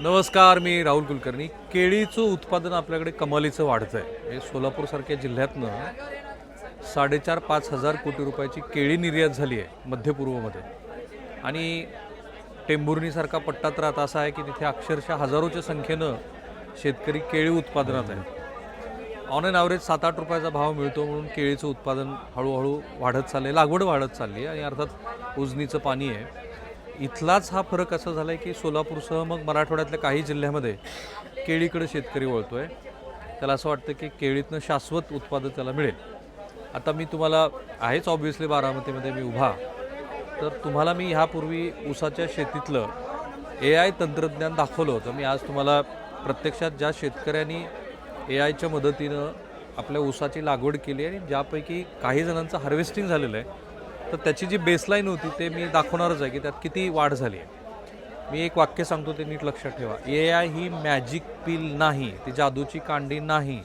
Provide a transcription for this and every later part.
नमस्कार मी राहुल कुलकर्णी. केळीचं उत्पादन आपल्याकडे कमालीचं वाढतं आहे हे सोलापूरसारख्या जिल्ह्यातनं साडेचार पाच हजार कोटी रुपयाची केळी निर्यात झाली आहे मध्य पूर्वमध्ये. आणि टेंभुर्णीसारखा पट्टा तर आता असा आहे की तिथे अक्षरशः हजारोच्या संख्येनं शेतकरी केळी उत्पादनात आहे ऑन अन ॲव्हरेज सात आठ रुपयाचा भाव मिळतो म्हणून केळीचं उत्पादन हळूहळू वाढत चालले लागवड वाढत चालली आहे आणि अर्थात उजनीचं पाणी आहे. इथलाच हा फरक असा झाला आहे की सोलापूरसह मग मराठवाड्यातल्या काही जिल्ह्यामध्ये केळीकडे शेतकरी वळतो आहे त्याला असं वाटतं की केळीतनं शाश्वत उत्पादन त्याला मिळेल. आता मी तुम्हाला आहेच ऑब्व्हियसली बारामतीमध्ये मी उभा. तर तुम्हाला मी ह्यापूर्वी ऊसाच्या शेतीतलं ए आय तंत्रज्ञान दाखवलं होतं. मी आज तुम्हाला प्रत्यक्षात ज्या शेतकऱ्यांनी ए आयच्या मदतीनं आपल्या ऊसाची लागवड केली आणि ज्यापैकी काही जणांचं हार्वेस्टिंग झालेलं आहे तर त्याची जी बेसलाईन होती ते मी दाखवणारच आहे की त्यात किती वाढ झाली आहे. मी एक वाक्य सांगतो ते नीट लक्षात ठेवा. ए आय ही मॅजिक पिल नाही ती जादूची कांडी नाही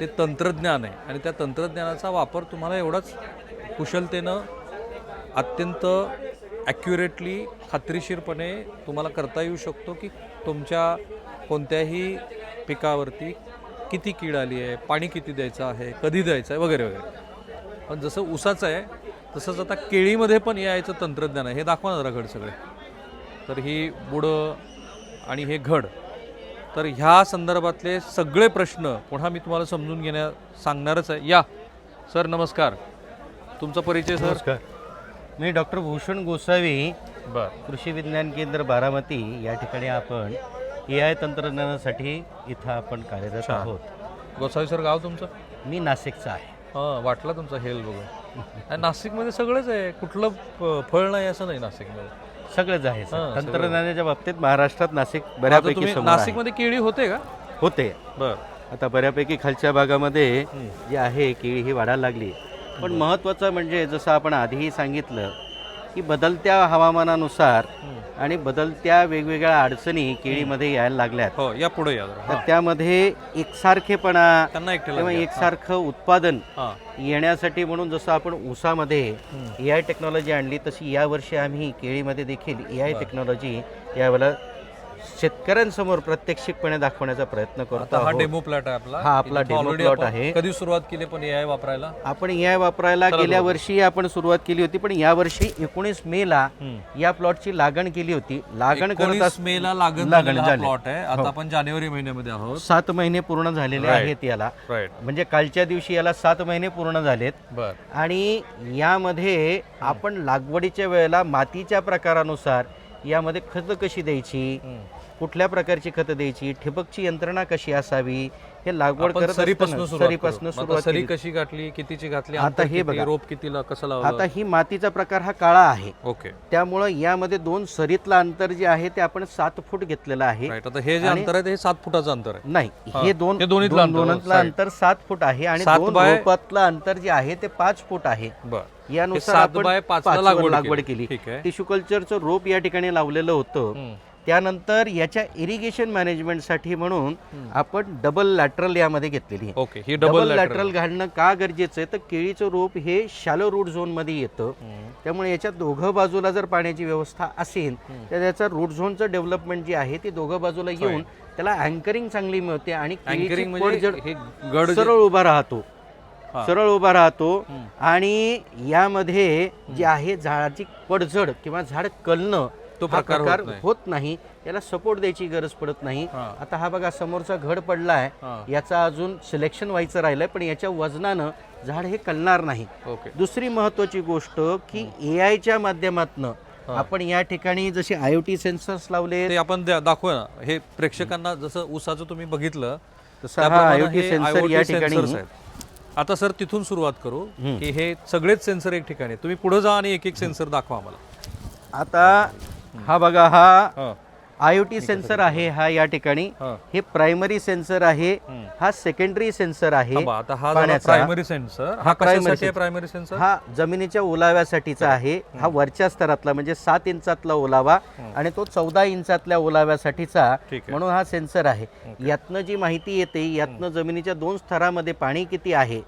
ते तंत्रज्ञान आहे. आणि त्या तंत्रज्ञानाचा वापर तुम्हाला एवढाच कुशलतेनं अत्यंत ॲक्युरेटली खात्रीशीरपणे तुम्हाला करता येऊ शकतो की तुमच्या कोणत्याही पिकावरती किती कीड आली आहे पाणी किती द्यायचं आहे कधी द्यायचं आहे वगैरे वगैरे. पण जसं ऊसाचं आहे तसंच आता केळीमध्ये पण यायचं तंत्रज्ञान आहे. हे दाखवा ना जरा घड सगळे. तर ही बुडं आणि हे घड. तर ह्या संदर्भातले सगळे प्रश्न पुन्हा मी तुम्हाला समजून घेण्या सांगणारच आहे. या. सर नमस्कार. तुमचा परिचय सर? नमस्कार. मी डॉक्टर भूषण गोसावी बर. कृषी विज्ञान केंद्र बारामती. या ठिकाणी आपण ए आय तंत्रज्ञानासाठी इथं आपण कार्यरत आहोत. गोसावी सर गाव तुमचं? मी नाशिकचा आहे. हां वाटला तुमचा हेल बघून. आणि नाशिकमध्ये सगळंच आहे. कुठलं फळ नाही असं नाही नाशिकमध्ये. सगळंच आहे सर. हां. तंत्रज्ञानाच्या बाबतीत महाराष्ट्रात नाशिक आता बऱ्यापैकी तुम्ही समोर आहे. नाशिकमध्ये केळी होते का? होते. बर. आता बऱ्यापैकी खालच्या भागामध्ये जी आहे केळी ही वाढायला लागली. पण महत्त्वाचं म्हणजे जसं आपण आधीही सांगितलं की बदलत्या हवामानानुसार आणि बदलत्या वेगवेगळ्या अडचणी केळीमध्ये यायला लागल्यात. हो या पुढे या जरा. तर हां. त्यामध्ये एकसारखेपणा त्यांना किंवा. एकसारखं उत्पादन हां. येण्यासाठी म्हणून जसं आपण ऊसामध्ये ए आय टेक्नॉलॉजी आणली तशी यावर्षी आम्ही केळीमध्ये देखील ए आय टेक्नॉलॉजी यावेळेला शेतकऱ्यांसमोर प्रात्यक्षिकपणे दाखवण्याचा प्रयत्न करतो आता हा आहोत. डेमो प्लॉट आहे आपला. हा आपला इथं demo already plot आपण आहे. कधी सुरुवात केली पण ए आय वापरायला? आपण आय वापरायला गेल्या वर्षी आपण सुरुवात केली होती पण यावर्षी एकोणीस मे ला या प्लॉटची लागण केली होती. लागण करत एकोणीस मे ला लागण लागण झालेला झाली. प्लॉट आहे. आता आपण जानेवारी महिन्यामध्ये आहोत. सात महिने पूर्ण झालेले. आहेत याला. राईट म्हणजे कालच्या दिवशी याला सात महिने पूर्ण झालेत. बर. आणि यामध्ये आपण लागवडीच्या वेळेला मातीच्या प्रकारानुसार यामध्ये खतं कशी द्यायची? कुठल्या प्रकारची खतं द्यायची ठिबकची यंत्रणा कशी असावी हे लागवड करत सरीपासून असताना सुरुवात सरी केली. कशी घातली कितीची घातली आता अंतर हे किती, बघा. रोप कितीला कसं लावलं आता ही मातीचा प्रकार हा काळा आहे ओके त्यामुळं यामध्ये दोन सरीतलं अंतर जे आहे ते आपण सात फूट घेतलेलं आहे राईट आता हे जे अंतर आहे ते हे सात फुटाचं अंतर आहे नाही हा. हे दोन हे दोन्हीतलं दोन- अंतर, दोनातलं. अंतर सात फूट आहे आणि सात दोन बाय- रोपातलं अंतर जे आहे ते पाच फूट आहे बर यानुसार सात आपण बाय पाचला पाचवर लागवड लागवड केली. केली ठीक आहे. टिश्यू कल्चरचं रोप या ठिकाणी लावलेलं होतं हम्म. त्यानंतर याच्या इरिगेशन मॅनेजमेंटसाठी म्हणून आपण डबल लॅटरल यामध्ये घेतलेली आहे. ओके ही डबल लॅटरल घालणं का गरजेचं आहे? तर केळीचं रोप हे शॅलो रूट झोनमध्ये येतं. त्यामुळे याच्या दोघं बाजूला जर पाण्याची व्यवस्था असेल तर त्याचा रूट झोनचं डेव्हलपमेंट जे आहे ते दोघं बाजूला येऊन त्याला अँकरिंग चांगली मिळते आणि म्हणजे गड सरळ उभा राहतो. सरळ उभा राहतो आणि यामध्ये जे आहे झाडाची पडझड किंवा झाड कलणं तो हा प्रकार होत नाही. होत नाही. याला सपोर्ट द्यायची गरज पडत नाही. हा. आता हा बघा समोरचा घड पडलाय. हा. याचा अजून सिलेक्शन व्हायचं राहिलंय पण याच्या वजनानं झाड हे कलणार नाही. ओके. दुसरी महत्वाची गोष्ट की ए आयच्या माध्यमातून आपण या ठिकाणी जसे आय ओ टी सेन्सर्स लावले ते आपण द्या- दाखवूया ना. हे प्रेक्षकांना जसं ऊसाचं तुम्ही बघितलं तसं हा त्याप्रमाणे IoT हे सेन्सर IoT या ठिकाणी. sensors आहेत. आता सर तिथून सुरुवात करू की हे सगळेच सेन्सर एक ठिकाणी आहेत. तुम्ही पुढे जा आणि एक एक सेन्सर दाखवा आम्हाला. आता हा बघा हा आय ओ टी सेन्सर आहे हा या ठिकाणी. हा. प्रायमरी सेन्सर आहे. हा सेकंडरी सेन्सर आहे हा. प्रायमरी सेन्सर हा प्रायमरी सेन्सर. हा जमिनीच्या ओलाव्यासाठीचा आहे. हा वरच्या स्तरातला म्हणजे सात इंचातला ओलावा आणि तो चौदा इंचातल्या ओलाव्यासाठीचा. म्हणून हा सेन्सर आहे. यातनं जी माहिती येते यातनं जमिनीच्या दोन स्तरामध्ये पाणी किती आहे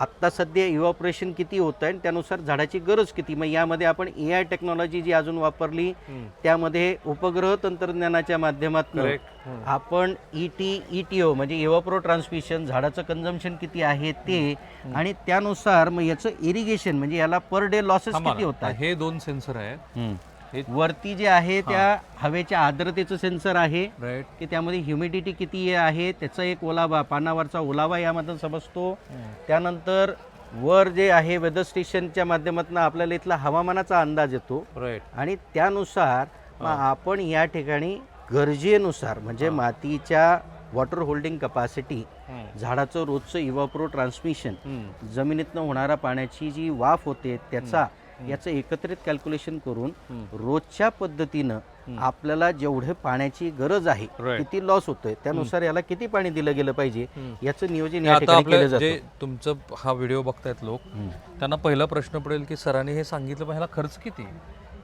आत्ता सध्या इव्हॉपरेशन किती होत आहे आणि त्यानुसार झाडाची गरज किती? मग यामध्ये आपण ए आय टेक्नॉलॉजी जी अजून वापरली त्यामध्ये उपग्रह तंत्रज्ञानाच्या माध्यमातून. आपण E T E T O म्हणजे इव्हॉप्रो ट्रान्समिशन झाडाचं कन्झम्पशन किती आहे ते आणि त्यानुसार मग याचं इरिगेशन म्हणजे याला पर डे लॉसेस किती होत ना. हे दोन सेन्सर आहेत. वरती जे आहे त्या हवेच्या आर्द्रतेचं सेन्सर आहे. की त्यामध्ये ह्युमिडिटी किती आहे त्याचा एक ओलावा पानावरचा ओलावा यामधून समजतो. त्यानंतर वर जे आहे वेदर स्टेशनच्या माध्यमातून आपल्याला इथला हवामानाचा अंदाज येतो. राईट आणि त्यानुसार मग आपण या ठिकाणी गरजेनुसार म्हणजे मातीच्या वॉटर होल्डिंग कपॅसिटी झाडाचं रोजचं इव्हॉप्रो ट्रान्समिशन जमिनीतनं होणारा पाण्याची जी वाफ होते त्याचा याचं एकत्रित कॅल्क्युलेशन करून रोजच्या पद्धतीनं आपल्याला जेवढे पाण्याची गरज आहे. किती लॉस होतोय त्यानुसार याला किती पाणी दिलं गेलं पाहिजे याचं नियोजन या ठिकाणी केलं जातं. तुमचं हा व्हिडिओ बघतायत लोक. त्यांना पहिला प्रश्न पडेल की सरांनी हे सांगितलं पण ह्याला खर्च किती?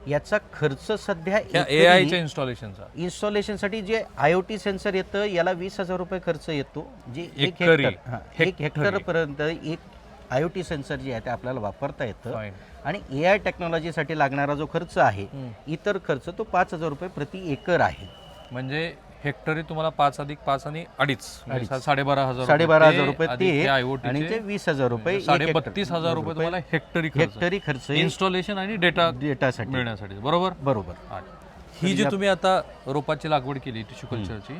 याचा खर्च सध्या ह्या एकरी ए आयच्या इन्स्टॉलेशनचा इन्स्टॉलेशनसाठी जे आय ओ टी सेन्सर येतं याला वीस हजार रुपये खर्च येतो. जे एक. हेक्टर एक हेक्टर. पर्यंत एक आय ओ टी सेन्सर जे आहे ते आपल्याला वापरता येतं. आणि ए आय टेक्नॉलॉजीसाठी लागणारा जो खर्च आहे इतर खर्च तो पाच हजार रुपये प्रति एकर आहे. म्हणजे हेक्टरी तुम्हाला पाच अधिक पाच आणि अडीच म्हणजे साडेबारा हजार रुपये साडेबारा हजार रुपये ते आणि ते वीस हजार रुपये एक साडे. बत्तीस हजार रुपये तुम्हाला हेक्टरी खर्च. हेक्टरी खर्च इन्स्टॉलेशन आणि डेटा डेटासाठी. मिळण्यासाठी. बरोबर? बरोबर. हा. जी तुम्ही आता रोपाची लागवड केली टिश्यू कल्चरची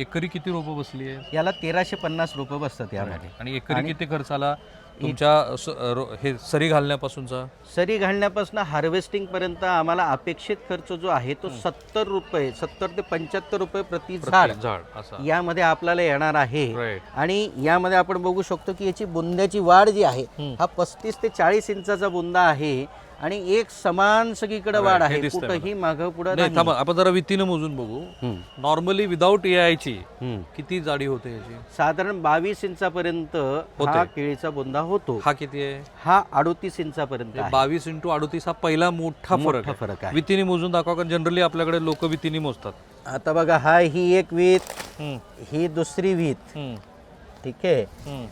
एकरी किती रोपं बसली आहे याला तेराशे पन्नास रुपये बसतात यामध्ये. आणि एकरी किती खर्च आला तुमच्या हे सरी घालण्यापासूनचा? सरी घालण्यापासून हार्वेस्टिंग पर्यंत आम्हाला अपेक्षित खर्च जो आहे तो सत्तर रुपये सत्तर ते पंच्याहत्तर रुपये प्रति झाड झाड यामध्ये आपल्याला येणार आहे. आणि यामध्ये आपण बघू शकतो की याची बुंद्याची वाढ जी आहे हा पस्तीस ते चाळीस इंचाचा बुंदा आहे. आणि एक समान सगळीकडे वाढ आहे. दिसतंय कुठंही मागं पुढं नाही नाही. थांबा आपण जरा वितीनं मोजून बघू. नॉर्मली विदाऊट ए आयची हम्म. किती जाडी होते याची? साधारण बावीस इंचापर्यंत हा केळीचा बुंदा होतो. हा किती आहे? हा अडोतीस इंचापर्यंत आहे. बावीस इंटू अडोतीस हा पहिला मोठा फरक मोठा फरक आहे. वितीने मोजून दाखवा कारण जनरली आपल्याकडे लोक वितीने मोजतात. आता बघा हा ही एक वीत हम्म, ही दुसरी वीत. हम्म, ठीक आहे? हम्म,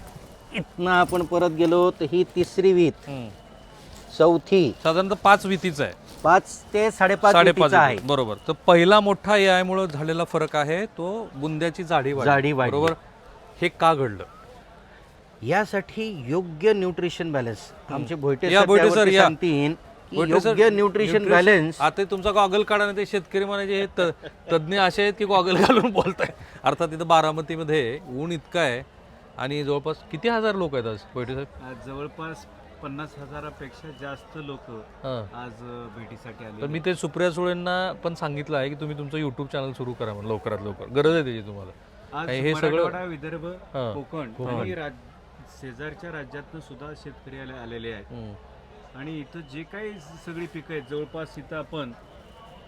इथनं आपण परत गेलो तर ही तिसरी वीत. हम्म. चौथी. साधारणतः पाच वितीचा आहे. पाच ते साडेपाच साडेपाच वीतीचा आहे. विती. बरोबर. तर पहिला मोठा ए आय मुळे झालेला फरक आहे तो बुंद्याची जाडी वाढली. जाडी वाढली. बरोबर? हे का घडलं? यासाठी योग्य न्यूट्रिशन बॅलन्स. आमचे भोयटे या सर भोयटे सर, त्यावरती या. की सर, योग्य न्यूट्रिशन बॅलन्स आता तुमचा गॉगल काढा नाही ते शेतकरी म्हणायचे हे त- तज्ज्ञ असे आहेत की गॉगल घालून बोलताय. अर्थात तिथं बारामतीमध्ये ऊन इतकं आहे आणि जवळपास किती हजार लोक आहेत आज बैठे साहेब आज जवळपास पन्नास हजारापेक्षा जास्त लोक हां. आज अ, भेटीसाठी आले तर मी ते सुप्रिया सुळेंना पण सांगितलं आहे की तुम्ही तुमचं युट्यूब चॅनल सुरू करा म्हणून लवकरात लवकर गरज आहे त्याची तुम्हाला आज हे सगळं मराठवाडा विदर्भ हां. कोकण आणि राज शेजारच्या राज्यातनं सुद्धा शेतकरी आले आलेले आहेत हम्म. आणि इथं जे काही सगळी पिकं आहेत जवळपास इथं आपण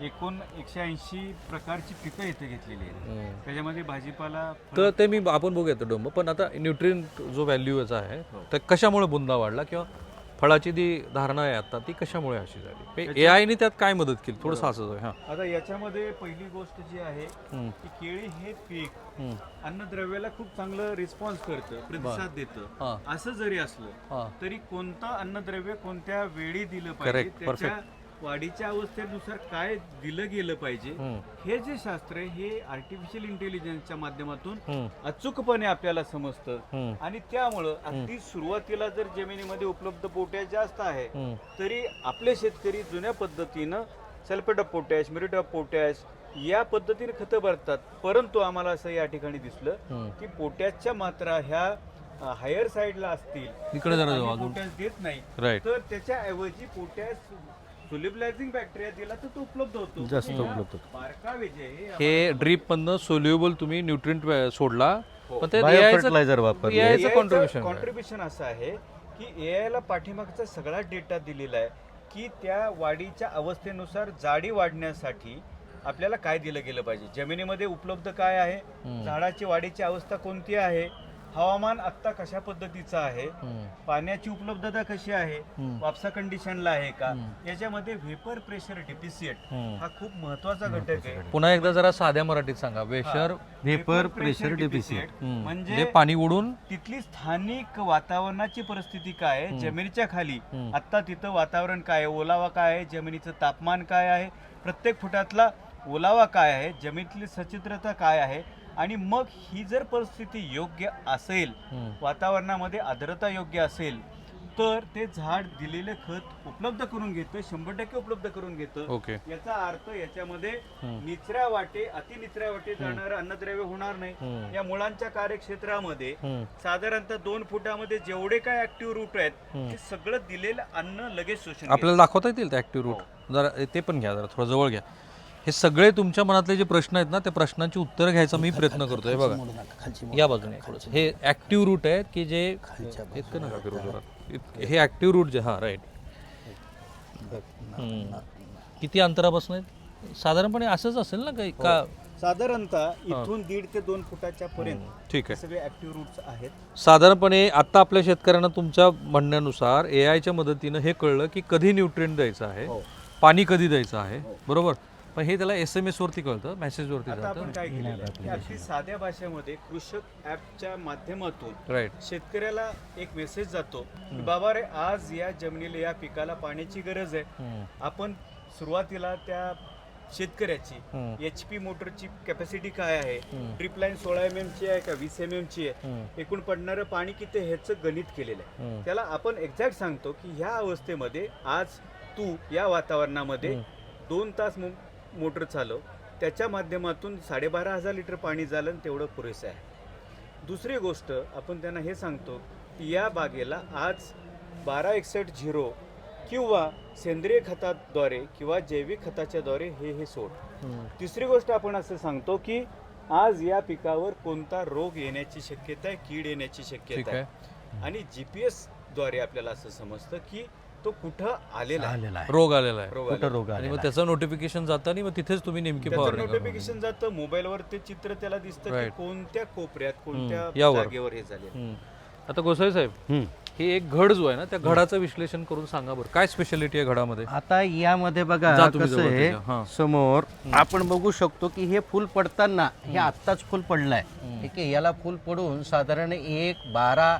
एकूण एकशे ऐंशी प्रकारची पिकं इथे घेतलेली आहेत हम्म. त्याच्यामध्ये भाजीपाला तर ते मी आपण बघूया तो डोंब पण आता न्यूट्रिन जो व्हॅल्यू याचा आहे तर कशामुळे बुंदा वाढला किंवा फळाची जी धारणा आहे आता ती कशामुळे अशी झाली? ए आयने त्यात काय मदत केली? थोडंसं असं हां. आता याच्यामध्ये पहिली गोष्ट जी आहे. की केळी हे पीक. अन्नद्रव्याला खूप चांगलं रिस्पॉन्स करतं प्रतिसाद देतं. असं जरी असलं तरी कोणतं अन्नद्रव्य कोणत्या वेळी दिलं पाहिजे त्याच्या वाढीच्या अवस्थेनुसार काय दिलं गेलं पाहिजे. हे जे शास्त्र आहे हे आर्टिफिशियल इंटेलिजन्सच्या माध्यमातून. अचूकपणे आपल्याला समजतं. आणि त्यामुळं अगदी सुरुवातीला जर जमिनीमध्ये उपलब्ध पोटॅश जास्त आहे. तरी आपले शेतकरी जुन्या पद्धतीनं sulphate of potash muriate of potash या पद्धतीने खतं भरतात परंतु आम्हाला असं या ठिकाणी दिसलं. की पोटॅशच्या मात्रा ह्या हायर साईडला असतील पोटॅश देत नाही तर त्याच्याऐवजी पोटॅश सोल्युबलायझिंग बॅक्टेरिया दिला तर तो उपलब्ध होतो. जास्त ह्या उपलब्ध होतो. हे ड्रीप मधनं सोल्युबल तुम्ही न्यूट्रिएंट सोडला. पण ते वापरले. चं contribution काय? कॉन्ट्रीब्युशन असं आहे की ए ला पाठीमागचा सगळा डेटा दिलेला आहे की त्या वाढीच्या अवस्थेनुसार जाडी वाढण्यासाठी आपल्याला काय दिलं गेलं पाहिजे? जमिनीमध्ये उपलब्ध काय आहे? झाडाची वाढीची अवस्था कोणती आहे? हवामान आता कशा पद्धतीचं आहे. पाण्याची उपलब्धता कशी आहे. वापसा कंडिशनला आहे का. याच्यामध्ये व्हेपर प्रेशर डिफिसिएट हम्म. हा खूप महत्त्वाचा घटक आहे. पुन्हा एकदा जरा साध्या मराठीत सांगा. वेशर व्हेपर प्रेशर हम्म. म्हणजे पाणी उडून? तिथली स्थानिक वातावरणाची परिस्थिती काय आहे? जमिनीच्या खाली. आता तिथं वातावरण काय आहे? ओलावा काय आहे? जमिनीचं तापमान काय आहे? प्रत्येक फुटातला ओलावा काय आहे? जमिनीतली सचित्रता काय आहे? आणि मग ही जर परिस्थिती योग्य असेल. वातावरणामध्ये आर्द्रता योग्य असेल तर ते झाड दिलेले खत उपलब्ध करून घेतं शंभर टक्के उपलब्ध करून घेतं ओके याचा अर्थ याच्यामध्ये. निचऱ्या वाटे अतिनिचऱ्या वाटे जाणार अन्नद्रव्य होणार नाही. या मुळांच्या कार्यक्षेत्रामध्ये. साधारणतः दोन फुटामध्ये जेवढे काय ऍक्टिव्ह रूट आहेत. ते सगळं दिलेलं अन्न लगेच शोषण आपल्याला दाखवता येतील ते ऍक्टिव्ह रूट जरा ते पण घ्या जरा थोडं जवळ घ्या हे सगळे तुमच्या मनातले जे प्रश्न आहेत ना त्या प्रश्नांची उत्तर घ्यायचा मी प्रयत्न करतोय. बघा. या बाजूने. थोडंसं हे ऍक्टिव्ह रूट आहेत की जे इतकं नका फिरू जोरात. इत- हे ऍक्टिव्ह रूट जे हा राईट किती अंतरापासून आहेत? साधारणपणे असंच असेल ना काही? का घेत. साधारणतः इथून दीड ते दोन फुटाच्या पर्यंत ठीक हे आहे सगळे ऍक्टिव्ह रूट्स आहेत. साधारणपणे आता आपल्या शेतकऱ्यांना तुमच्या म्हणण्यानुसार ए आयच्या मदतीनं हे कळलं की कधी न्यूट्रिएंट द्यायचं आहे? हो. पाणी कधी द्यायचं आहे? बरोबर? पण हे त्याला एस एम एस वरती कळतं मेसेजवरती आता जातं आपण काय केलेलं आहे की अगदी साध्या भाषेमध्ये कृषक ऍपच्या माध्यमातून राईट शेतकऱ्याला एक मेसेज जातो की बाबा रे आज या जमिनीला या पिकाला पाण्याची गरज आहे. आपण सुरुवातीला त्या शेतकऱ्याची. एच पी मोटरची कॅपॅसिटी काय आहे? ड्रिप लाईन सोळा एम एम ची आहे का वीस एम एम ची आहे? एकूण पडणारं पाणी किती ह्याचं गणित केलेलं आहे. त्याला आपण एक्झॅक्ट सांगतो की ह्या अवस्थेमध्ये आज तू या वातावरणामध्ये दोन तास मो- मोटर चालव. त्याच्या माध्यमातून साडेबारा हजार लिटर पाणी झालं आणि तेवढं पुरेसं आहे. दुसरी गोष्ट आपण त्यांना हे सांगतो की या बागेला आज बारा एकसष्ट झिरो किंवा सेंद्रिय खताद्वारे किंवा जैविक खताच्या द्वारे हे हे सोड. तिसरी गोष्ट आपण असं सांगतो की आज या पिकावर कोणता रोग येण्याची शक्यता आहे कीड येण्याची शक्यता आहे. आणि जीपीएसद्वारे आपल्याला असं समजतं की तो कुठं आलेला आहे? आलेला आहे. रोग आलेला आहे. रोग कुठं आलेला रोग आणि आलेला मग त्याचं नोटिफिकेशन जातं आणि मग तिथेच तुम्ही नेमकी त्याचं फवारणी. नोटिफिकेशन जातं मोबाईलवर ते चित्र त्याला दिसतं की Right. कोणत्या कोपऱ्यात कोणत्या यावर. जागेवर हे झाले हम्म. आता गोसाई साहेब हम्म. ही एक घड जो आहे ना त्या घडाचं विश्लेषण करून सांगा बरं. काय स्पेशालिटी आहे घडामध्ये? आता यामध्ये बघा जा तुम्ही कसं जवळ आहे त्याच्या, हां. समोर आपण बघू शकतो की हे फुल पडताना हे आत्ताच फुल पडलंय. ठीक आहे याला फुल पडून साधारण एक बारा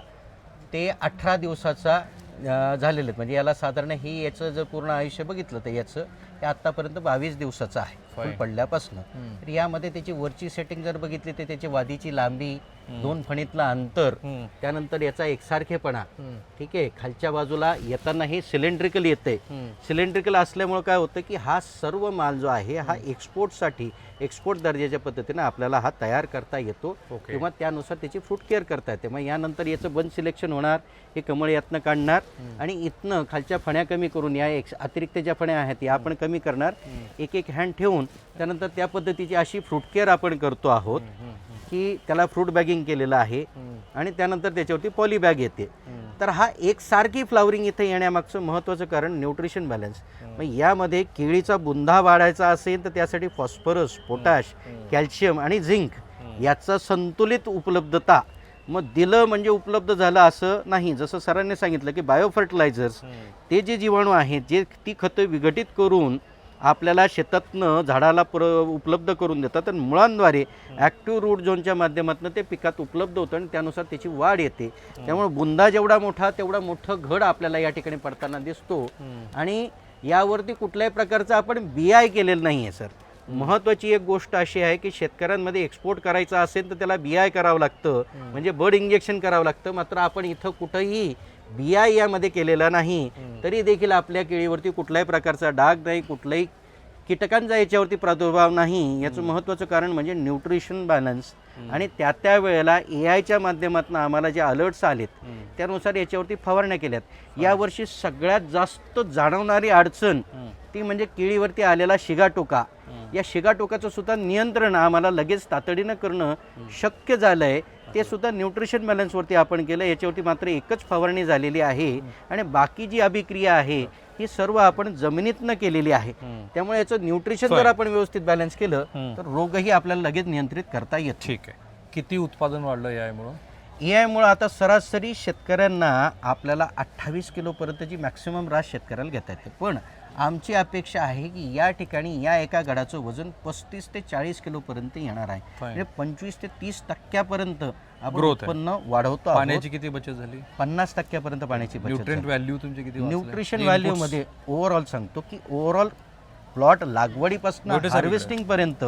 ते अठरा दिवसाचा झालेलं आहेत म्हणजे याला साधारण ही याचं जर पूर्ण आयुष्य बघितलं तर याचं हे आत्तापर्यंत बावीस दिवसाचं आहे. फुल. पडल्यापासून तर यामध्ये त्याची वरची सेटिंग जर बघितली तर त्याची वादीची लांबी दोन फणीतलं अंतर. त्यानंतर याचा एकसारखेपणा. ठीक आहे खालच्या बाजूला येताना हे सिलेंड्रिकल येते. सिलेंड्रिकल असल्यामुळं काय होतं की हा सर्व माल जो आहे हा एक्सपोर्टसाठी एक्सपोर्ट दर्जाच्या पद्धतीने आपल्याला हा तयार करता येतो. किंवा त्यानुसार त्याची फ्रूट केअर करता येते मग यानंतर याचं बन सिलेक्शन होणार हे कमळ यातनं काढणार आणि इथनं खालच्या फण्या कमी करून या अतिरिक्त ज्या फण्या आहेत या आपण कमी करणार एक एक हँड ठेवून त्यानंतर त्या पद्धतीची अशी फ्रूट केअर आपण करतो आहोत की त्याला फ्रूट बॅगिंग केलेलं आहे आणि त्यानंतर त्याच्यावरती पॉली बॅग येते. तर हा एकसारखी फ्लावरिंग इथे येण्यामागचं महत्त्वाचं कारण न्यूट्रिशन बॅलन्स मग यामध्ये केळीचा बुंदा वाढायचा असेल तर त्यासाठी फॉस्फरस पोटॅश कॅल्शियम आणि झिंक याचा संतुलित उपलब्धता. मग दिलं म्हणजे उपलब्ध झालं असं नाही. जसं सरांनी सांगितलं की बायो फर्टिलायझर्स ते जे जीवाणू आहेत जे ती खतं विघटित करून आपल्याला शेतातनं झाडाला पुर उपलब्ध करून देतात आणि मुळांद्वारे ॲक्टिव्ह रूट झोनच्या माध्यमातून ते पिकात उपलब्ध होतं आणि त्यानुसार त्याची वाढ येते. त्यामुळे बुंदा जेवढा मोठा तेवढा मोठं घड आपल्याला या ठिकाणी पडताना दिसतो. आणि यावरती कुठल्याही प्रकारचं आपण बियाय केलेलं नाही आहे सर महत्त्वाची एक गोष्ट अशी आहे की शेतकऱ्यांमध्ये एक्सपोर्ट करायचा असेल तर त्याला बियाय करावं लागतं. म्हणजे बर्ड इंजेक्शन करावं लागतं. मात्र आपण इथं कुठंही बियाय यामध्ये केलेला नाही तरी देखील आपल्या केळीवरती कुठल्याही प्रकारचा डाग नाही कुठलाही कीटकांचा याच्यावरती प्रादुर्भाव नाही. याचं महत्त्वाचं कारण म्हणजे न्यूट्रिशन बॅलन्स. आणि त्या त्या वेळेला ए आयच्या माध्यमातून आम्हाला जे अलर्ट्स आलेत त्यानुसार याच्यावरती फवारण्या केल्यात. यावर्षी सगळ्यात जास्त जाणवणारी अडचण ती म्हणजे केळीवरती आलेला शिगाटोका. या शिगाटोकाचं सुद्धा नियंत्रण आम्हाला लगेच तातडीनं करणं शक्य झालं आहे ते सुद्धा न्यूट्रिशन बॅलन्सवरती आपण केलं. याच्यावरती मात्र एकच फवारणी झालेली आहे. आणि बाकी जी अभिक्रिया आहे ही सर्व आपण जमिनीतनं केलेली आहे. त्यामुळे याचं न्यूट्रिशन जर आपण व्यवस्थित बॅलन्स केलं तर रोगही आपल्याला लगेच नियंत्रित करता येतो. ठीक आहे. किती उत्पादन वाढलं यामुळं? ए आयमुळं आता सरासरी शेतकऱ्यांना आपल्याला अठ्ठावीस किलोपर्यंतची मॅक्सिमम रास शेतकऱ्याला घेता येते. पण आमची अपेक्षा आहे की या ठिकाणी या एका गडाचं वजन पस्तीस ते चाळीस किलोपर्यंत येणार आहे म्हणजे पंचवीस ते तीस टक्क्यापर्यंत आपण. उत्पन्न वाढवतो. पाण्याची किती बचत झाली पन्नास टक्क्यापर्यंत पाण्याची बचत व्हॅल्यू तुमचे किती? न्यूट्रिशन? व्हॅल्यू मध्ये ओव्हरऑल सांगतो की ओव्हरऑल प्लॉट लागवडीपासून. हार्वेस्टिंग पर्यंत.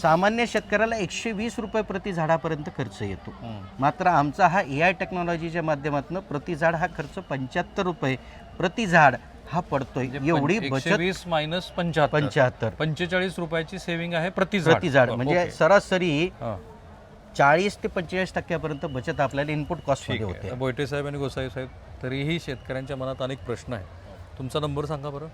सामान्य शेतकऱ्याला एकशे वीस रुपये प्रति झाडापर्यंत खर्च येतो. मात्र आमचा हा ए आय टेक्नॉलॉजीच्या माध्यमातून प्रति झाड हा खर्च पंच्याहत्तर रुपये प्रति झाड हा पडतोय. म्हणजे एवढी बचत वीस मायनस पंच्याहत्तर. पंच्याहत्तर. पंचेचाळीस रुपयाची सेव्हिंग आहे प्रति झाड. प्रति झाड. बरं, म्हणजे ओके. सरासरी हां. चाळीस ते पंचेचाळीस टक्क्यापर्यंत बचत आपल्याला इनपुट कॉस्ट ठीकमध्ये आहे. होते. बोयटे साहेब आणि गोसाई साहेब तरीही शेतकऱ्यांच्या मनात अनेक प्रश्न आहेत. तुमचा नंबर सांगा बरं.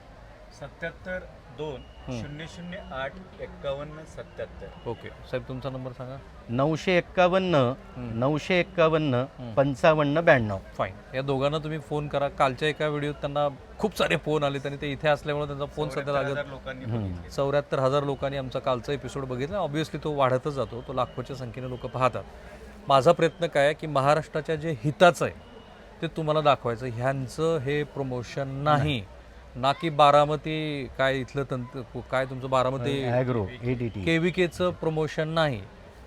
सत्याहत्तर दोन शून्य शून्य आठ एक्कावन्न सत्याहत्तर. ओके. साहेब तुमचा नंबर सांगा. नऊशे एक्कावन्न नऊशे एक्कावन्न पंचावन्न ब्याण्णव. फाईन या दोघांना तुम्ही फोन करा. कालच्या एका व्हिडिओत त्यांना खूप सारे फोन आले. आणि ते इथे असल्यामुळे त्यांचा फोन सध्या लागत हजार लोकांनी बघितले. चौऱ्याहत्तर हजार लोकांनी आमचा कालचा एपिसोड बघितला. ऑब्व्हियसली तो वाढतच जातो. तो लाखोच्या संख्येने लोक पाहतात. माझा प्रयत्न काय आहे की महाराष्ट्राच्या जे हिताचं आहे ते तुम्हाला दाखवायचं. ह्यांचं हे प्रमोशन नाही. ना की बारामती काय इथलं तंत्र काय तुमचं बारामती ॲग्रो केविकेचं प्रमोशन नाही.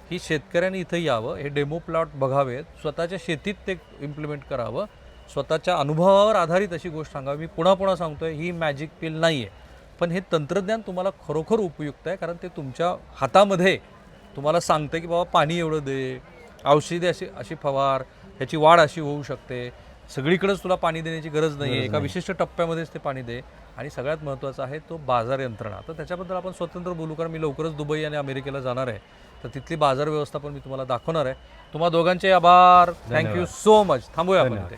ही शेतकऱ्यांनी इथं यावं हे डेमो प्लॉट बघावेत स्वतःच्या शेतीत ते इम्प्लिमेंट करावं स्वतःच्या अनुभवावर आधारित अशी गोष्ट सांगावी. मी पुन्हा पुन्हा सांगतोय ही मॅजिक पिल नाही आहे पण हे तंत्रज्ञान तुम्हाला खरोखर उपयुक्त आहे कारण ते तुमच्या हातामध्ये तुम्हाला सांगतं की बाबा पाणी एवढं दे औषधी अशी अशी फवार ह्याची वाढ अशी होऊ शकते. सगळीकडेच तुला पाणी देण्याची गरज नाही आहे एका विशिष्ट टप्प्यामध्येच ते पाणी दे. आणि सगळ्यात महत्त्वाचं आहे तो बाजार यंत्रणा. तर त्याच्याबद्दल आपण स्वतंत्र बोलू कारण मी लवकरच दुबई आणि अमेरिकेला जाणार आहे. तर तिथली बाजार व्यवस्था पण मी तुम्हाला दाखवणार आहे. तुम्हा दोघांचे आभार. थँक्यू सो मच थांबूया आपण इथे.